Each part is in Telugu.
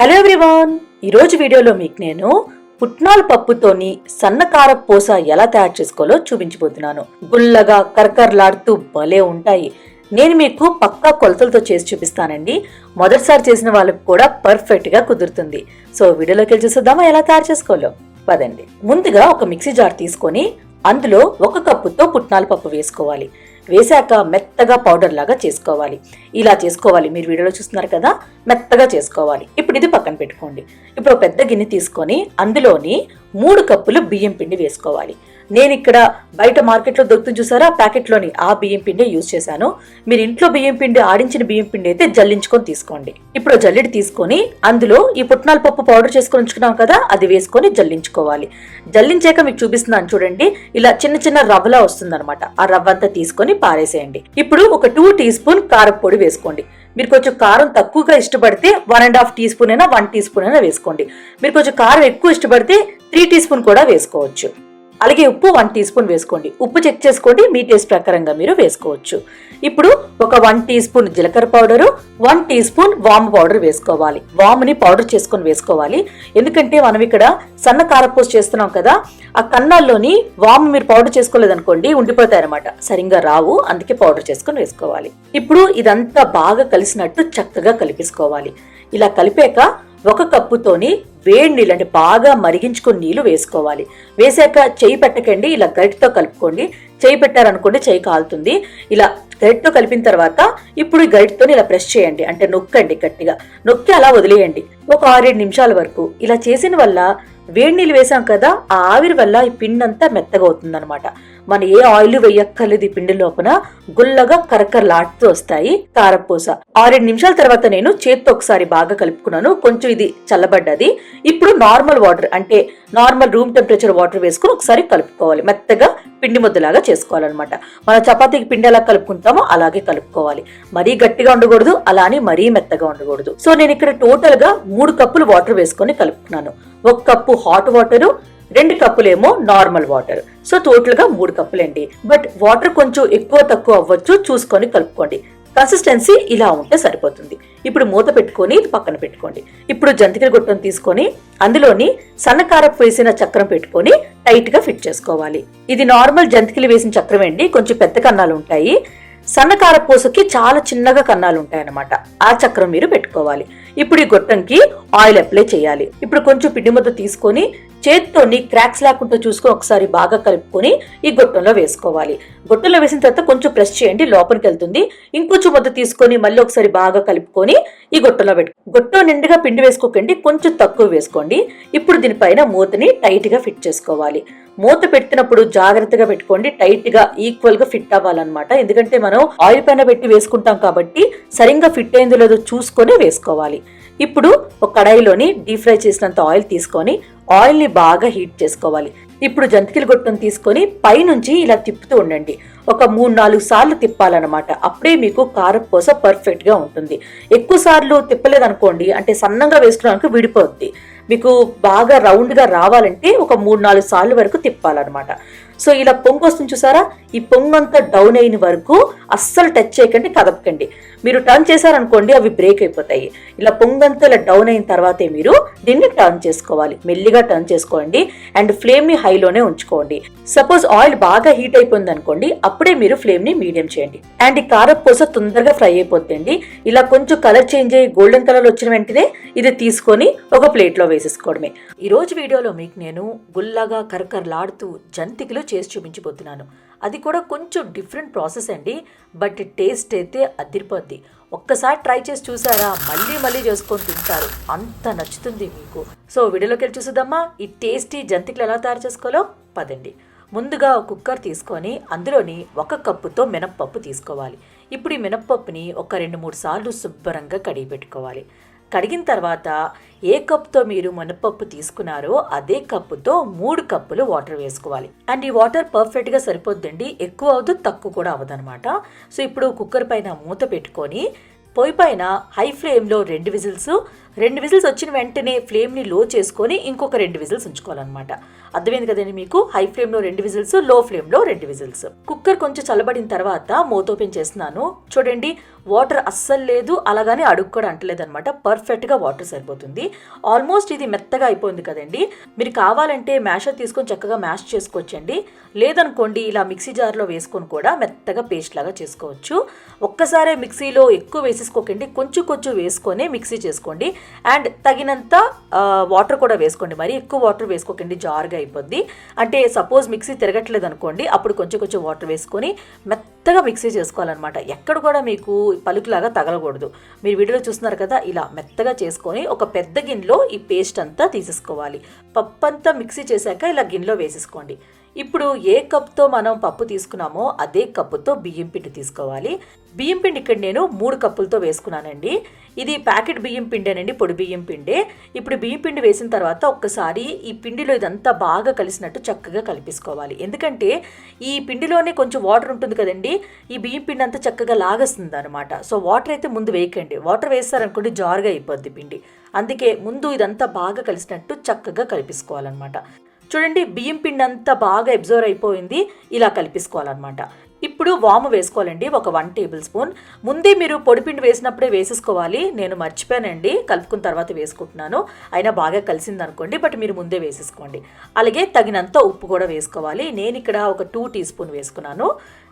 హలో ఎవ్రీవాన్ ఈరోజు వీడియోలో మీకు నేను పుట్నాల పప్పుతోని సన్నకార పూస ఎలా తయారు చేసుకోవాలో చూపించబోతున్నాను. గుల్లగా కరకరలాడుతూ భలే ఉంటాయి. నేను మీకు పక్కా కొలతలతో చేసి చూపిస్తానండి. మొదటిసారి చేసిన వాళ్ళకి కూడా పర్ఫెక్ట్గా కుదురుతుంది. సో వీడియోలోకి వెళ్ళి చూసేద్దామా? ఎలా తయారు చేసుకోవాలో? పదండి. ముందుగా ఒక మిక్సీ జార్ తీసుకొని అందులో ఒక కప్పుతో పుట్నాల పప్పు వేసుకోవాలి. వేశాక మెత్తగా పౌడర్ లాగా చేసుకోవాలి. ఇలా చేసుకోవాలి. మీరు వీడియోలో చూస్తున్నారు కదా మెత్తగా చేసుకోవాలి. ఇప్పుడు ఇది పక్కన పెట్టుకోండి. ఇప్పుడు పెద్ద గిన్నె తీసుకొని అందులోని మూడు కప్పులు బియ్యం పిండి వేసుకోవాలి. నేను ఇక్కడ బయట మార్కెట్లో దొరుకుతుంది చూసారా? ప్యాకెట్లోని ఆ బియ్యం పిండి యూజ్ చేశాను. మీరు ఇంట్లో బియ్యం పిండి ఆడించిన బియ్యం పిండి అయితే జల్లించుకొని తీసుకోండి. ఇప్పుడు జల్లెడి తీసుకొని అందులో ఈ పుట్నాల పప్పు పౌడర్ చేసుకొని ఉంచుకున్నాం కదా అది వేసుకొని జల్లించుకోవాలి. జల్లించాక మీకు చూపిస్తున్నాను చూడండి. ఇలా చిన్న చిన్న రవ్వలా వస్తుందన్నమాట. ఆ రవ్వ అంతా తీసుకొని పారేసేయండి. ఇప్పుడు ఒక టూ టీ స్పూన్ కారపొడి వేసుకోండి. మీరు కొంచెం కారం తక్కువగా ఇష్టపడితే one and half teaspoon అయినా వన్ టీ స్పూన్ అయినా వేసుకోండి. మీరు కొంచెం కారం ఎక్కువ ఇష్టపడితే త్రీ టీ స్పూన్ కూడా వేసుకోవచ్చు. అలాగే ఉప్పు వన్ టీ స్పూన్ వేసుకోండి. ఉప్పు చెక్ చేసుకోండి మీ టేస్ట్ ప్రకారంగా మీరు వేసుకోవచ్చు. ఇప్పుడు ఒక వన్ టీ స్పూన్ జీలకర్ర పౌడరు వన్ టీ స్పూన్ వామ్ పౌడర్ వేసుకోవాలి. వామ్ని పౌడర్ చేసుకొని వేసుకోవాలి. ఎందుకంటే మనం ఇక్కడ సన్న కారపూస చేస్తున్నాం కదా ఆ కన్నాల్లోని వామ్ మీరు పౌడర్ చేసుకోలేదనుకోండి ఉండిపోతాయి అనమాట సరిగ్గా రావు అందుకే పౌడర్ చేసుకొని వేసుకోవాలి. ఇప్పుడు ఇదంతా బాగా కలిసినట్టు చక్కగా కలిపేసుకోవాలి. ఇలా కలిపాక ఒక కప్పుతోని వేడి నీళ్ళు అంటే బాగా మరిగించుకుని నీళ్ళు వేసుకోవాలి. వేసాక చేయి పెట్టకండి ఇలా గరిటతో కలుపుకోండి. చేయి పెట్టారనుకోండి చేయి కాలుతుంది. ఇలా గరిటతో కలిపిన తర్వాత ఇప్పుడు ఈ గరిటతో ఇలా ప్రెస్ చేయండి అంటే నొక్కండి గట్టిగా. నొక్కి అలా వదిలేయండి. ఒక ఆరేడు నిమిషాల వరకు. ఇలా చేసిన వల్ల వేడి నీళ్ళు వేసాం కదా ఆ ఆవిరి వల్ల ఈ పిండి అంతా మెత్తగా అవుతుందన్నమాట. మన ఏ ఆయిల్ వేయక్కర్లేదు ఈ పిండి లోపల గుల్లగా కరకరలాడుతూ వస్తాయి కారపూస. ఆరేడు నిమిషాల తర్వాత నేను చేత్తో ఒకసారి బాగా కలుపుకున్నాను. కొంచెం ఇది చల్లబడ్డది. ఇప్పుడు నార్మల్ వాటర్ అంటే నార్మల్ రూమ్ టెంపరేచర్ వాటర్ వేసుకుని ఒకసారి కలుపుకోవాలి. మెత్తగా పిండి ముద్దలాగా చేసుకోవాలన్నమాట. మన చపాతీకి పిండి ఎలా కలుపుకుంటామో అలాగే కలుపుకోవాలి. మరీ గట్టిగా ఉండకూడదు అలా అని మరీ మెత్తగా ఉండకూడదు. సో నేను ఇక్కడ టోటల్గా మూడు కప్పులు వాటర్ వేసుకొని కలుపుకున్నాను. ఒక కప్పు హాట్ వాటరు రెండు కప్పులేమో నార్మల్ వాటర్ సో టోటల్గా మూడు కప్పులండి. బట్ వాటర్ కొంచెం ఎక్కువ తక్కువ అవ్వచ్చు. చూసుకొని కలుపుకోండి. కన్సిస్టెన్సీ ఇలా ఉంటే సరిపోతుంది. ఇప్పుడు మూత పెట్టుకొని ఇది పక్కన పెట్టుకోండి. ఇప్పుడు జంతికల గుట్టను తీసుకొని అందులోని సన్నకారపు వేసిన చక్రం పెట్టుకొని టైట్గా ఫిట్ చేసుకోవాలి. ఇది నార్మల్ జంతికలు వేసిన చక్రం అండి. కొంచెం పెద్ద కన్నాలు ఉంటాయి. సన్నకార పూసకి చాలా చిన్నగా కన్నాలు ఉంటాయన్నమాట. ఆ చక్రం మీరు పెట్టుకోవాలి. ఇప్పుడు ఈ గొట్టంకి ఆయిల్ అప్లై చేయాలి. ఇప్పుడు కొంచెం పిండి ముద్ద తీసుకొని చేత్తోని క్రాక్స్ లేకుండా చూసుకొని ఒకసారి బాగా కలుపుకొని ఈ గొట్టంలో వేసుకోవాలి. గొట్టంలో వేసిన తర్వాత కొంచెం ప్రెస్ చేయండి లోపలికి వెళ్తుంది. ఇంకొంచెం మొద్ద తీసుకొని మళ్ళీ ఒకసారి బాగా కలుపుకొని ఈ గొట్టంలో పెట్టు గొట్టం నిండుగా పిండి వేసుకోకండి కొంచెం తక్కువ వేసుకోండి. ఇప్పుడు దీనిపైన మూతని టైట్గా ఫిట్ చేసుకోవాలి. మూత పెట్టినప్పుడు జాగ్రత్తగా పెట్టుకోండి టైట్గా ఈక్వల్గా ఫిట్ అవ్వాలన్నమాట. ఎందుకంటే మనం ఆయిల్ పైన పెట్టి వేసుకుంటాం కాబట్టి సరిగ్గా ఫిట్ అయిందో లేదో చూసుకొని వేసుకోవాలి. ఇప్పుడు ఒక కడాయిలోని డీప్ ఫ్రై చేసినంత ఆయిల్ తీసుకొని ఆయిల్ని బాగా హీట్ చేసుకోవాలి. ఇప్పుడు జంతికల గొట్టం తీసుకొని పైనుంచి ఇలా తిప్పుతూ ఉండండి. ఒక మూడు నాలుగు సార్లు తిప్పాలన్నమాట. అప్పుడే మీకు కారపూస పర్ఫెక్ట్గా ఉంటుంది. ఎక్కువ సార్లు తిప్పలేదనుకోండి అంటే సన్నంగా వేసుకోవడానికి విడిపోద్ది. మీకు బాగా రౌండ్గా రావాలంటే ఒక మూడు నాలుగు సార్లు వరకు తిప్పాలన్నమాట. సో ఇలా పొంగు వస్తుంది చూసారా? ఈ పొంగు అంతా డౌన్ అయిన వరకు అస్సలు టచ్ చేయకండి కదపకండి. మీరు టర్న్ చేశారనుకోండి అవి బ్రేక్ అయిపోతాయి. ఇలా పొంగంతా ఇలా డౌన్ అయిన తర్వాతే మీరు దీన్ని టర్న్ చేసుకోవాలి. మెల్లిగా టర్న్ చేసుకోండి అండ్ ఫ్లేమ్ని హైలోనే ఉంచుకోండి. సపోజ్ ఆయిల్ బాగా హీట్ అయిపోయింది అనుకోండి అప్పుడే మీరు ఫ్లేమ్ని మీడియం చేయండి. అండ్ ఈ కారపూస తొందరగా ఫ్రై అయిపోతుంది ఇలా కొంచెం కలర్ చేంజ్ అయ్యి గోల్డెన్ కలర్ వచ్చిన వెంటనే ఇది తీసుకొని ఒక ప్లేట్లో వేసేసుకోవడమే. ఈ రోజు వీడియోలో మీకు నేను గుల్లగా కరకరలాడుతూ జంతికలు చేసి చూపించబోతున్నాను. అది కూడా కొంచెం డిఫరెంట్ ప్రాసెస్ అండి. బట్ టేస్ట్ అయితే అదిరిపోద్ది. ఒక్కసారి ట్రై చేసి చూసారా? మళ్ళీ మళ్ళీ చేసుకొని తింటారు. అంత నచ్చుతుంది మీకు. సో వీడియోలోకి వెళ్ళి చూసుదమ్మా ఈ టేస్టీ జంతికలు ఎలా తయారు చేసుకోవాలో? పదండి. ముందుగా కుక్కర్ తీసుకొని అందులోని ఒక కప్పుతో మినప్పప్పు తీసుకోవాలి. ఇప్పుడు ఈ మినప్పప్పుని ఒక రెండు మూడు సార్లు శుభ్రంగా కడిగి పెట్టుకోవాలి. కడిగిన తర్వాత ఏ కప్తో మీరు మినపప్పు తీసుకున్నారో అదే కప్పుతో మూడు కప్పులు వాటర్ వేసుకోవాలి. అండ్ ఈ వాటర్ పర్ఫెక్ట్గా సరిపోద్దండి. ఎక్కువ అవదు తక్కువ కూడా అవ్వదన్నమాట సో ఇప్పుడు కుక్కర్ పైన మూత పెట్టుకొని పొయ్యి పైన హై ఫ్లేమ్లో రెండు విజిల్స్ రెండు విజిల్స్ వచ్చిన వెంటనే ఫ్లేమ్ని లో చేసుకొని ఇంకొక రెండు విజిల్స్ ఉంచుకోవాలన్నమాట. అర్థమైంది కదండి మీకు? హై ఫ్లేమ్లో రెండు విజిల్స్లో ఫ్లేమ్లో రెండు విజిల్స్. కుక్కర్ కొంచెం చల్లబడిన తర్వాత మూత ఓపెన్ చేస్తున్నాను. చూడండి వాటర్ అస్సలు లేదు అలాగని అడుగు కూడా అంటలేదు అనమాట పర్ఫెక్ట్గా వాటర్ సరిపోతుంది. ఆల్మోస్ట్ ఇది మెత్తగా అయిపోయింది కదండి. మీరు కావాలంటే మ్యాషర్ తీసుకొని చక్కగా మ్యాష్ చేసుకోవచ్చండి. లేదనుకోండి ఇలా మిక్సీ జార్లో వేసుకొని కూడా మెత్తగా పేస్ట్ లాగా చేసుకోవచ్చు. ఒక్కసారే మిక్సీలో ఎక్కువ వేసేసుకోకండి. కొంచెం కొంచెం వేసుకొని మిక్సీ చేసుకోండి. అండ్ తగినంత వాటర్ కూడా వేసుకోండి. మరి ఎక్కువ వాటర్ వేసుకోకండి జారుగా అయిపోద్ది. అంటే సపోజ్ మిక్సీ తిరగట్లేదు అనుకోండి అప్పుడు కొంచెం కొంచెం వాటర్ వేసుకొని మెత్తగా మిక్సీ చేసుకోవాలన్నమాట. ఎక్కడ కూడా మీకు పలుకులాగా తగలకూడదు. మీరు వీడియోలో చూస్తున్నారు కదా ఇలా మెత్తగా చేసుకొని ఒక పెద్ద గిన్నెలో ఈ పేస్ట్ అంతా తీసేసుకోవాలి. పప్పు అంతా మిక్సీ చేశాక ఇలా గిన్నెలో వేసేసుకోండి. ఇప్పుడు ఏ కప్తో మనం పప్పు తీసుకున్నామో అదే కప్పుతో బియ్యం పిండి తీసుకోవాలి. బియ్యం పిండి ఇక్కడ నేను మూడు కప్పులతో వేసుకున్నానండి. ఇది ప్యాకెట్ బియ్యం పిండేనండి పొడి బియ్యం పిండే. ఇప్పుడు బియ్యం పిండి వేసిన తర్వాత ఒక్కసారి ఈ పిండిలో ఇదంతా బాగా కలిసినట్టు చక్కగా కలిపేసుకోవాలి. ఎందుకంటే ఈ పిండిలోనే కొంచెం వాటర్ ఉంటుంది కదండి ఈ బియ్యం పిండి అంతా చక్కగా లాగేస్తుంది అనమాట సో వాటర్ అయితే ముందు వేయకండి. వాటర్ వేస్తారనుకోండి జారుగా అయిపోద్ది పిండి. అందుకే ముందు ఇదంతా బాగా కలిసినట్టు చక్కగా కలిపేసుకోవాలన్నమాట. చూడండి బియ్యం పిండి అంతా బాగా అబ్జర్వ్ అయిపోయింది. ఇలా కలిపేసుకోవాలన్నమాట. ఇప్పుడు వాము వేసుకోవాలండి ఒక వన్ టేబుల్ స్పూన్. ముందే మీరు పొడిపిండి వేసినప్పుడే వేసేసుకోవాలి. నేను మర్చిపోయానండి కలుపుకున్న తర్వాత వేసుకుంటున్నాను. అయినా బాగా కలిసింది అనుకోండి బట్ మీరు ముందే వేసేసుకోండి. అలాగే తగినంత ఉప్పు కూడా వేసుకోవాలి. నేను ఇక్కడ ఒక టూ టీ స్పూన్ వేసుకున్నాను.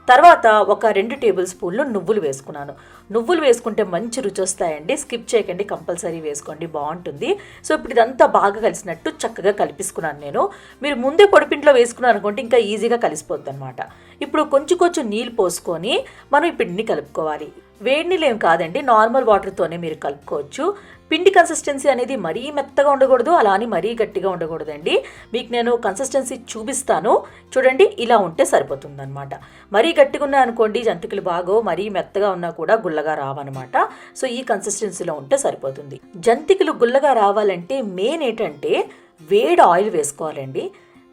తర్వాత ఒక రెండు టేబుల్ స్పూన్లు నువ్వులు వేసుకున్నాను. నువ్వులు వేసుకుంటే మంచి రుచి వస్తాయండి. స్కిప్ చేయకండి కంపల్సరీ వేసుకోండి. బాగుంటుంది. సో ఇప్పుడు ఇదంతా బాగా కలిసినట్టు చక్కగా కలిపిసుకున్నాను నేను. మీరు ముందే పొడిపింట్లో వేసుకున్నారు అనుకుంటే ఇంకా ఈజీగా కలిసిపోద్ది అనమాట ఇప్పుడు కొంచెం కొంచెం నీళ్ళు పోసుకొని మనం ఈ పిండిని కలుపుకోవాలి. వేడి నీళ్ళు ఏం కాదండి నార్మల్ వాటర్తోనే మీరు కలుపుకోవచ్చు. పిండి కన్సిస్టెన్సీ అనేది మరీ మెత్తగా ఉండకూడదు అలా అని మరీ గట్టిగా ఉండకూడదండి. మీకు నేను కన్సిస్టెన్సీ చూపిస్తాను. చూడండి ఇలా ఉంటే సరిపోతుందనమాట మరీ గట్టిగా ఉన్నా అనుకోండి జంతికలు బాగో మరీ మెత్తగా ఉన్నా కూడా గుల్లగా రావన్నమాట. సో ఈ కన్సిస్టెన్సీలో ఉంటే సరిపోతుంది. జంతికలు గుల్లగా రావాలంటే మెయిన్ ఏంటంటే వేడి ఆయిల్ వేసుకోవాలండి.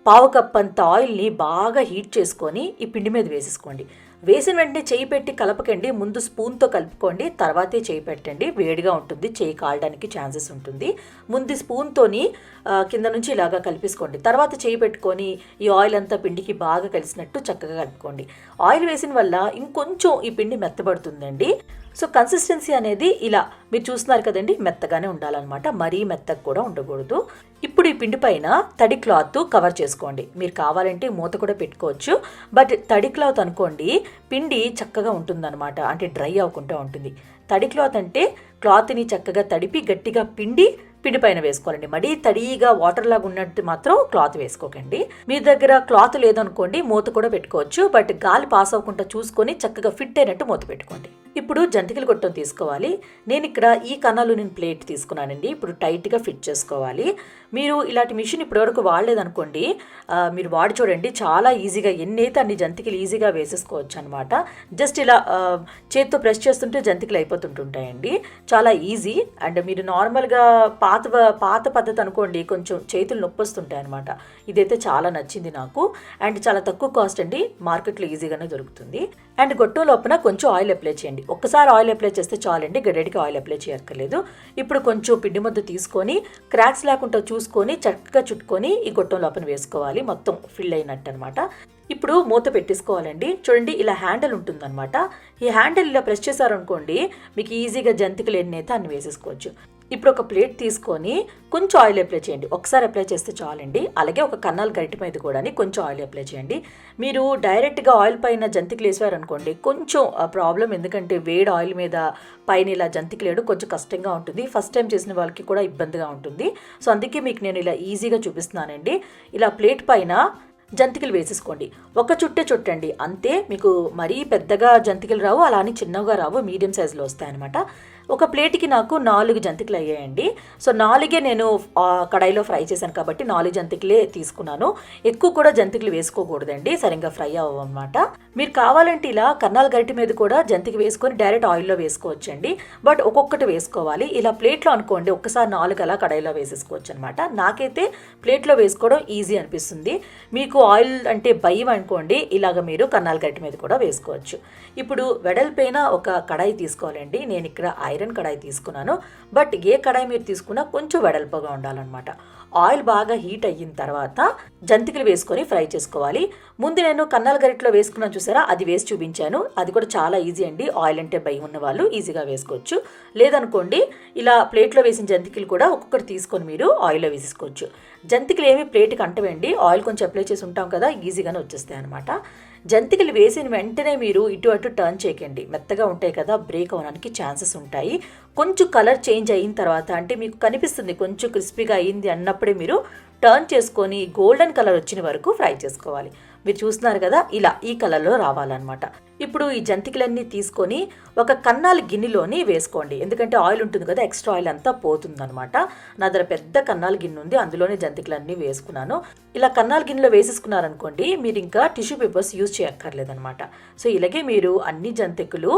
పావు కప్ అంత ఆయిల్ని బాగా హీట్ చేసుకొని ఈ పిండి మీద వేసేసుకోండి. వేసిన వెంటనే చేయి పెట్టి కలపకండి ముందు స్పూన్తో కలుపుకోండి తర్వాతే చేయి పెట్టండి. వేడిగా ఉంటుంది చేయి కాలడానికి ఛాన్సెస్ ఉంటుంది. ముందు స్పూన్తోని కింద నుంచి ఇలాగా కలిపేసుకోండి. తర్వాత చేయి పెట్టుకొని ఈ ఆయిల్ అంతా పిండికి బాగా కలిసినట్టు చక్కగా కలుపుకోండి. ఆయిల్ వేసిన వల్ల ఇంకొంచెం ఈ పిండి మెత్తబడుతుందండి. సో కన్సిస్టెన్సీ అనేది ఇలా మీరు చూస్తున్నారు కదండి మెత్తగానే ఉండాలన్నమాట. మరీ మెత్తగా కూడా ఉండకూడదు. ఇప్పుడు ఈ పిండి పైన తడి క్లాత్ కవర్ చేసుకోండి. మీరు కావాలంటే మూత కూడా పెట్టుకోవచ్చు. బట్ తడి క్లాత్ అనుకోండి పిండి చక్కగా ఉంటుందన్నమాట. అంటే డ్రై అవ్వకుండా ఉంటుంది. తడి క్లాత్ అంటే క్లాత్ని చక్కగా తడిపి గట్టిగా పిండి పిండిపైన వేసుకోవాలండి. మరీ తడిగా వాటర్ లాగా ఉన్నట్టు మాత్రం క్లాత్ వేసుకోకండి. మీ దగ్గర క్లాత్ లేదనుకోండి మూత కూడా పెట్టుకోవచ్చు. బట్ గాలి పాస్ అవ్వకుండా చూసుకొని చక్కగా ఫిట్ అయినట్టు మూత పెట్టుకోండి. ఇప్పుడు జంతికలు గొట్టం తీసుకోవాలి. నేను ఇక్కడ ఈ కన్నాలు నేను ప్లేట్ తీసుకున్నానండి. ఇప్పుడు టైట్గా ఫిట్ చేసుకోవాలి. మీరు ఇలాంటి మిషన్ ఇప్పటివరకు వాడలేదనుకోండి మీరు వాడి చూడండి చాలా ఈజీగా ఎన్ని అయితే అన్ని జంతికలు ఈజీగా వేసేసుకోవచ్చు అనమాట జస్ట్ ఇలా చేతితో చేత్తో ప్రెస్ చేస్తుంటే జంతికలు అయిపోతుంటుంటాయండి. చాలా ఈజీ. అండ్ మీరు నార్మల్గా పాత పాత పద్ధతి అనుకోండి కొంచెం చేతులు నొప్పి వస్తుంటాయి అనమాట ఇదైతే చాలా నచ్చింది నాకు. అండ్ చాలా తక్కువ కాస్ట్ అండి మార్కెట్లో ఈజీగానే దొరుకుతుంది. అండ్ గొట్టం లోపల కొంచెం ఆయిల్ అప్లై చేయండి. ఒక్కసారి ఆయిల్ అప్లై చేస్తే చాలండి గడ్డడికి ఆయిల్ అప్లై చేయక్కర్లేదు. ఇప్పుడు కొంచెం పిండి ముద్ద తీసుకొని క్రాక్స్ లేకుండా చూసుకొని చక్కగా చుట్టుకొని ఈ గొట్టం లోపల వేసుకోవాలి. మొత్తం ఫిల్ అయినట్టు అనమాట ఇప్పుడు మూత పెట్టేసుకోవాలండి. చూడండి ఇలా హ్యాండిల్ ఉంటుందన్నమాట. ఈ హ్యాండిల్ ఇలా ప్రెస్ చేశారనుకోండి మీకు ఈజీగా జంతికలు ఎన్నైతే అన్ని వేసేసుకోవచ్చు. ఇప్పుడు ఒక ప్లేట్ తీసుకొని కొంచెం ఆయిల్ అప్లై చేయండి. ఒకసారి అప్లై చేస్తే చాలండి. అలాగే ఒక కన్నాలు గరిట మీద కూడా కొంచెం ఆయిల్ అప్లై చేయండి. మీరు డైరెక్ట్గా ఆయిల్ పైన జంతికలు వేసారనుకోండి కొంచెం ప్రాబ్లం ఎందుకంటే వేడి ఆయిల్ మీద పైన ఇలా జంతికలు వేయడం కొంచెం కష్టంగా ఉంటుంది. ఫస్ట్ టైం చేసిన వాళ్ళకి కూడా ఇబ్బందిగా ఉంటుంది. సో అందుకే మీకు నేను ఇలా ఈజీగా చూపిస్తున్నానండి. ఇలా ప్లేట్ పైన జంతికలు వేసేసుకోండి. ఒక చుట్టే చుట్టండి. అంతే మీకు మరీ పెద్దగా జంతికలు రావు అలా అని చిన్నగా రావు మీడియం సైజులో వస్తాయన్నమాట. ఒక ప్లేట్కి నాకు నాలుగు జంతికలు అయ్యాయండి. సో నాలుగే నేను కడాయిలో ఫ్రై చేశాను కాబట్టి నాలుగు జంతికలే తీసుకున్నాను. ఎక్కువ కూడా జంతికలు వేసుకోకూడదండి. సరిగ్గా ఫ్రై అవ్వమాట మీరు కావాలంటే ఇలా కన్నాల గరిటె మీద కూడా జంతికి వేసుకొని డైరెక్ట్ ఆయిల్లో వేసుకోవచ్చండి. బట్ ఒక్కొక్కటి వేసుకోవాలి. ఇలా ప్లేట్లో అనుకోండి ఒక్కసారి నాలుగు అలా కడాయిలో వేసేసుకోవచ్చు అనమాట నాకైతే ప్లేట్లో వేసుకోవడం ఈజీ అనిపిస్తుంది. మీకు ఆయిల్ అంటే భయం అనుకోండి ఇలాగ మీరు కన్నాల గరిటె మీద కూడా వేసుకోవచ్చు. ఇప్పుడు వెడల్పైన ఒక కడాయి తీసుకోవాలండి. నేను ఇక్కడ ఐరన్ కడాయి తీసుకున్నాను. బట్ ఏ కడాయి మీరు తీసుకున్నా కొంచెం వెడల్పుగా ఉండాలన్నమాట. ఆయిల్ బాగా హీట్ అయిన తర్వాత జంతికలు వేసుకొని ఫ్రై చేసుకోవాలి. ముందు నేను కన్నాల గరిట్లో వేసుకున్నాను చూసారా? అది వేసి చూపించాను. అది కూడా చాలా ఈజీ అండి. ఆయిల్ అంటే భయం ఉన్న వాళ్ళు ఈజీగా వేసుకోవచ్చు. లేదనుకోండి ఇలా ప్లేట్లో వేసిన జంతికలు కూడా ఒక్కొక్కటి తీసుకొని మీరు ఆయిల్లో వేసుకోవచ్చు జంతికలు ఏమి ప్లేట్కి అంటవేండి. ఆయిల్ కొంచెం అప్లై చేసి ఉంటాం కదా ఈజీగానే వచ్చేస్తాయి అనమాట జంతికలు వేసిన వెంటనే మీరు ఇటు అటు టర్న్ చేయకండి. మెత్తగా ఉంటాయి కదా బ్రేక్ అవడానికి ఛాన్సెస్ ఉంటాయి. కొంచెం కలర్ చేంజ్ అయిన తర్వాత అంటే మీకు కనిపిస్తుంది కొంచెం క్రిస్పీగా అయింది అన్నప్పుడే మీరు టర్న్ చేసుకొని గోల్డెన్ కలర్ వచ్చిన వరకు ఫ్రై చేసుకోవాలి. మీరు చూస్తున్నారు కదా ఇలా ఈ కలర్లో రావాలన్నమాట. ఇప్పుడు ఈ జంతికలన్నీ తీసుకొని ఒక కన్నాల గిన్నెలోని వేసుకోండి. ఎందుకంటే ఆయిల్ ఉంటుంది కదా ఎక్స్ట్రా ఆయిల్ అంతా పోతుందనమాట నా దగ్గర పెద్ద కన్నాల గిన్నె ఉంది అందులోనే జంతికలన్నీ వేసుకున్నాను. ఇలా కన్నాల గిన్నెలో వేసేసుకున్నారనుకోండి మీరు ఇంకా టిష్యూ పేపర్స్ యూజ్ చేయక్కర్లేదనమాట సో ఇలాగే మీరు అన్ని జంతికలు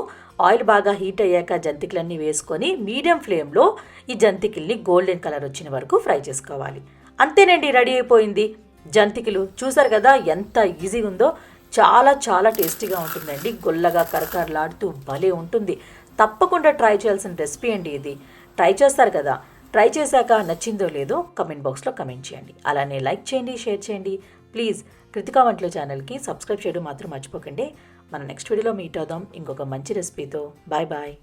ఆయిల్ బాగా హీట్ అయ్యాక జంతికలన్నీ వేసుకొని మీడియం ఫ్లేమ్లో ఈ జంతికల్ని గోల్డెన్ కలర్ వచ్చిన వరకు ఫ్రై చేసుకోవాలి. అంతేనండి రెడీ అయిపోయింది. జంతికలు చూసారు కదా ఎంత ఈజీ ఉందో? చాలా చాలా టేస్టీగా ఉంటుందండి. గొల్లగా కరకరలాడుతూ భలే ఉంటుంది. తప్పకుండా ట్రై చేయాల్సిన రెసిపీ అండి ఇది. ట్రై చేస్తారు కదా. ట్రై చేశాక నచ్చిందో లేదో కమెంట్ బాక్స్లో కమెంట్ చేయండి. అలానే లైక్ చేయండి షేర్ చేయండి. ప్లీజ్ కృతికా వంటల ఛానల్కి సబ్స్క్రైబ్ చేయడం మాత్రం మర్చిపోకండి. మన నెక్స్ట్ వీడియోలో మీట్ అవుదాం. ఇంకొక మంచి రెసిపీతో. Bye bye.